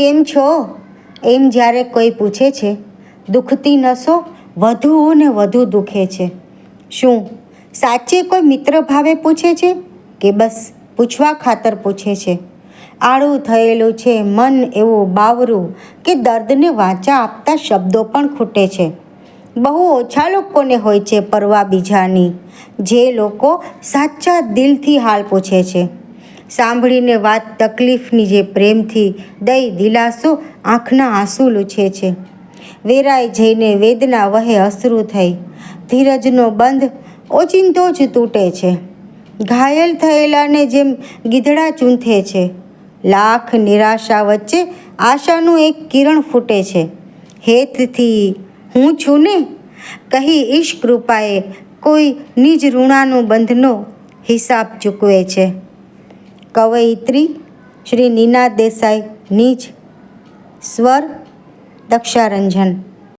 કેમ છો? એમ જ્યારે કોઈ પૂછે છે, દુખતી નસો, વધુ ને વધુ દુખે છે. શું સાચે કોઈ મિત્ર ભાવે પૂછે છે? કે બસ પૂછવા ખાતર પૂછે છે? આળું થયેલું છે મન એવું બાવરું કે દર્દને વાંચા આપતા શબ્દો પણ ખૂટે છે. બહુ ઓછા લોકોને હોય છે પરવા બીજાની, જે લોકો સાચા દિલથી હાલ પૂછે છે. સાંભળીને વાત તકલીફની જે પ્રેમથી દઈ દિલાસો આંખના આંસુ લૂછે છે. વેરાઈ જઈને વેદના વહે અશ્રુ થઈ. ધીરજનો બંધ ઓચિંતો જ તૂટે છે. ઘાયલ થયેલાને જેમ ગીધડા ચૂંથે છે. લાખ નિરાશા વચ્ચે આશાનું એક કિરણ ફૂટે છે. હેતથી હું છું ને? કહી ઈશ કૃપાએ કોઈ નિજ ઋણાનું બંધનો હિસાબ ચૂકવે છે. કવયિત્રી શ્રી નીના દેસાઈ નીચ સ્વર દક્ષારંજન.